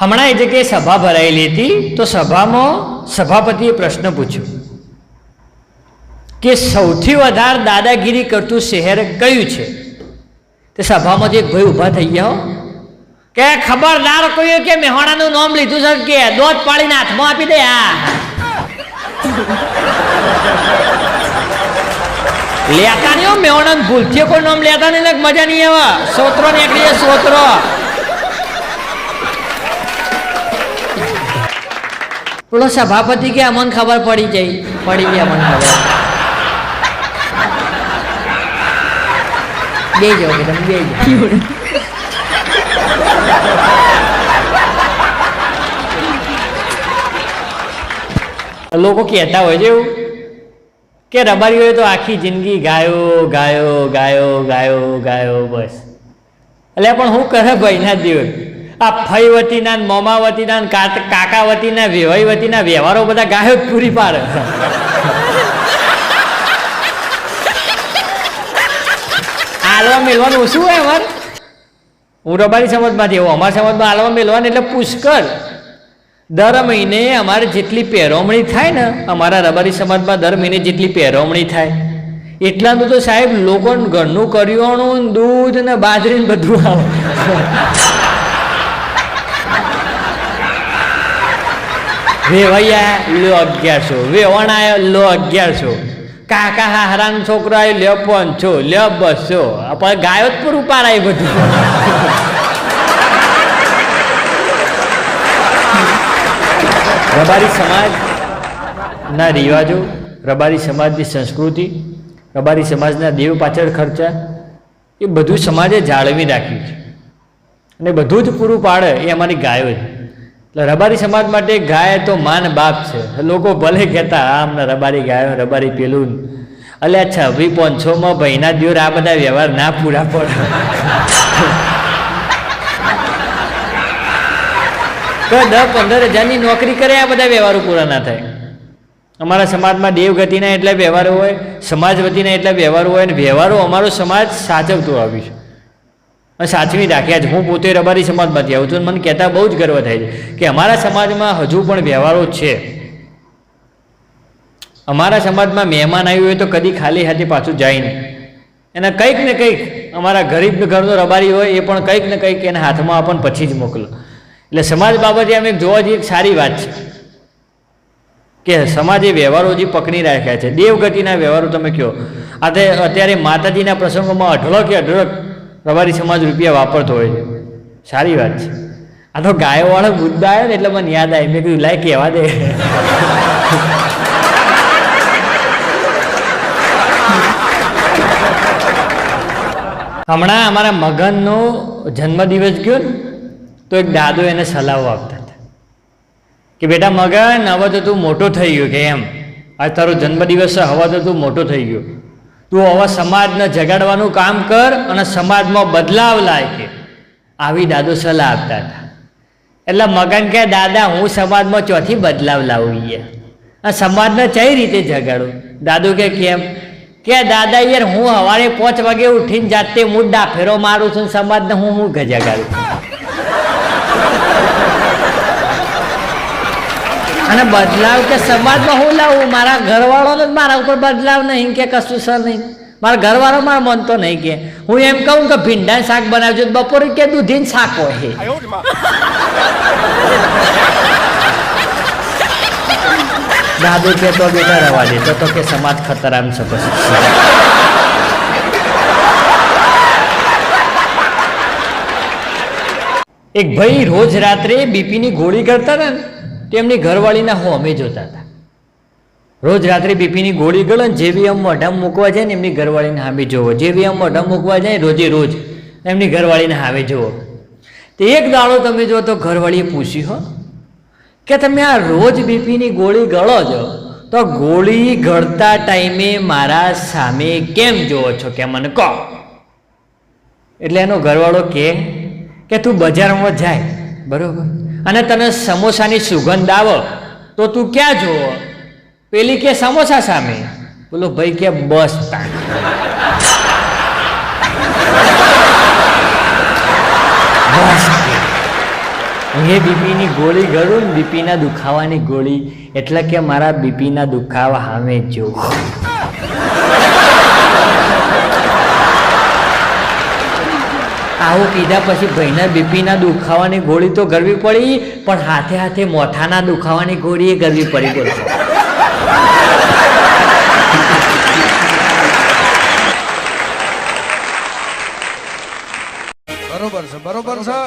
હમણાં એ જગ્યાએ સભા ભરાયેલી હતી, તો સભામાં સભાપતિએ પ્રશ્ન પૂછ્યો કે સૌથી વધારે દાદાગીરી કરતું શહેર કયું છે? તે સભામાં એક ભાઈ ઊભા થઈ ગયા કે ખબરદાર કોઈ કે મેહોણાનું નામ લીધું છે કે દોધ પાડીને હાથમાં આપી દે? આ લેતા નહીં મેહોણાનું ભૂલથી કોઈ નામ લેતા નહીં મજા નહીં આવે. સોત્રો નીકળી સોત્રો પેલો સભાપતિ કે અમને ખબર પડી જાય પડી ગઈ અમને ખબર. બે જાઓ કે તમે બે લોકો કહેતા હોય છે એવું કે રબારીઓએ તો આખી જિંદગી ગાયો ગાયો ગાયો ગાયો ગાયો, બસ. એટલે પણ હું કરે ભાઈના દિવસ આ ફઈ વતીના ને મોમા વતીના કાકા વતીના વેવાઈ વતીના વ્યવહારો બધા ગાયો પૂરી પાડે. આલવા મેળવાનું શું હોય અમારે? હું રબારી સમાજમાંથી આવું, અમારા સમાજમાં આલવા મેળવાનું એટલે પુષ્કળ. દર મહિને અમારે જેટલી પહેરવણી થાય ને, અમારા રબારી સમાજમાં દર મહિને જેટલી પહેરવમણી થાય. એટલાનું તો સાહેબ લોકોને ઘરનું કરિયાણું દૂધ ને બાજરીને બધું આવે. વેવૈયા લો અગિયારસો, વે આવ્યો લો અગિયારસો. કાકા હારાનો છોકરો આવ્યો લ્યો પાંચસો, લ્યો બસો. આપણે ગાયો જ પૂરું પારાય બધું. રબારી સમાજ ના રિવાજો, રબારી સમાજની સંસ્કૃતિ, રબારી સમાજના દેવ પાછળ ખર્ચા, એ બધું સમાજે જાળવી રાખ્યું છે. અને બધું જ પૂરું પાડે એ અમારી ગાયો છે. એટલે રબારી સમાજ માટે ગાય તો માન બાપ છે. લોકો ભલે કહેતા આમ રબારી ગાયો, રબારી પેલું. એટલે છવ્વી પાંચસોમાં ભાઈના દિવર આ બધા વ્યવહાર ના પૂરા પડે. તો દસ પંદર હજારની નોકરી કરે, આ બધા વ્યવહારો પૂરા ના થાય. અમારા સમાજમાં દેવગતિના એટલા વ્યવહારો હોય, સમાજ વતીના એટલા વ્યવહારો હોય, અને વ્યવહારો અમારો સમાજ સાચવતો આવ્યું છે. સાચવી રાખ્યા છે હું પોતે રબારી સમાજમાંથી આવું છું મને કહેતા બહુ જ ગર્વ થાય છે કે અમારા સમાજમાં હજુ પણ વ્યવહારો છે. અમારા સમાજમાં મહેમાન આવ્યું હોય તો કદી ખાલી હાથે પાછું જાય નહીં. એના કંઈક ને કંઈક અમારા ગરીબ ઘરનો રબારી હોય એ પણ કંઈક ને કંઈક એના હાથમાં આપણ પછી જ મોકલો. એટલે સમાજ બાબતે અમે જોવા જઈએ એક સારી વાત છે. કે સમાજે વ્યવહારો જે પકડી રાખ્યા છે. દેવગતિના વ્યવહારો તમે કહો. આ અત્યારે માતાજીના પ્રસંગોમાં અઢળક કે અઢળક રબારી સમાજ રૂપિયા વાપરતો હોય છે. સારી વાત છે. આ તો ગાયોવાળો મુદ્દા આવ્યો ને એટલે મને યાદ આવી મેં કીધું, લાય કહેવા દે. હમણાં અમારા મગનનો જન્મદિવસ ગયો ને, તો એક દાદો એને સલાહો આપતા હતા. કે બેટા મગન, હવે તો તું મોટો થઈ ગયો કે એમ. આ તારો જન્મદિવસ હવે તો તું મોટો થઈ ગયો. તું હવે સમાજને જગાડવાનું કામ કર અને સમાજમાં બદલાવ લાય કે. આવી દાદો સલાહ આપતા હતા. એટલે મગન કે દાદા, હું સમાજમાં ચોથી બદલાવ લાવું યાર સમાજને કઈ રીતે જગાડું? દાદુ કે કેમ? કે, દાદા યાર, હું સવારે પાંચ વાગે ઉઠીને જાતે મુદ્દા ફેરો મારું છું સમાજને હું હું જગાડું? અને બદલાવ કે સમાજમાં હું લાવું? મારા ઘરવાળાનો જ મારા ઉપર બદલાવ નહીં કે કશું સર નહીં. મારા ઘરવાળો મારો મનતો નહીં કે. હું એમ કહું કે ભીંડા શાક બનાવજો બપોરે કે દૂધીને શાક હોય. દાદુ કે તો બેટા રવા દે, તો તો કે સમાજ ખતરામ છે પછી એક ભાઈ રોજ રાત્રે બીપીની ગોળી કરતા હતા ને તેમની ઘરવાળીના અમે જોતા હતા. રોજ રાત્રે બીપીની ગોળી ગળો ને જેવી આમ મોઢામાં મૂકવા જાય ને એમની ઘરવાળીને હામે જોવો. જેવી આમ મોઢામાં મૂકવા જાય રોજે રોજ એમની ઘરવાળીને હામે જોવો. તે એક દાડો તમે જો તો ઘરવાળીએ પૂછ્યું, હો, કે તમે આ રોજ બીપીની ગોળી ગળો છો? તો ગોળી ગળતા ટાઈમે મારા સામે કેમ જોવો છો કે મને કહો. એટલે એનો ઘરવાળો કે તું બજારમાં જાય. બરોબર. અને તને સમોસાની સુગંધ આવો, તો તું ક્યાં જુઓ? પેલી કે સમોસા સામે? બોલો, ભાઈ કે બસ તાણ. બસ બીપીની ગોળી ગળું બીપીના દુખાવાની ગોળી, એટલે કે મારા બીપીના દુખાવા સામે જ આવું કીધા પછી ભાઈના બીપીના દુખાવાની ગોળી તો ગળવી પડી, પણ હાથે હાથે મોઠાના દુખાવાની ગોળી એ ગળવી પડી બોલો. બરોબર છે બરોબર છે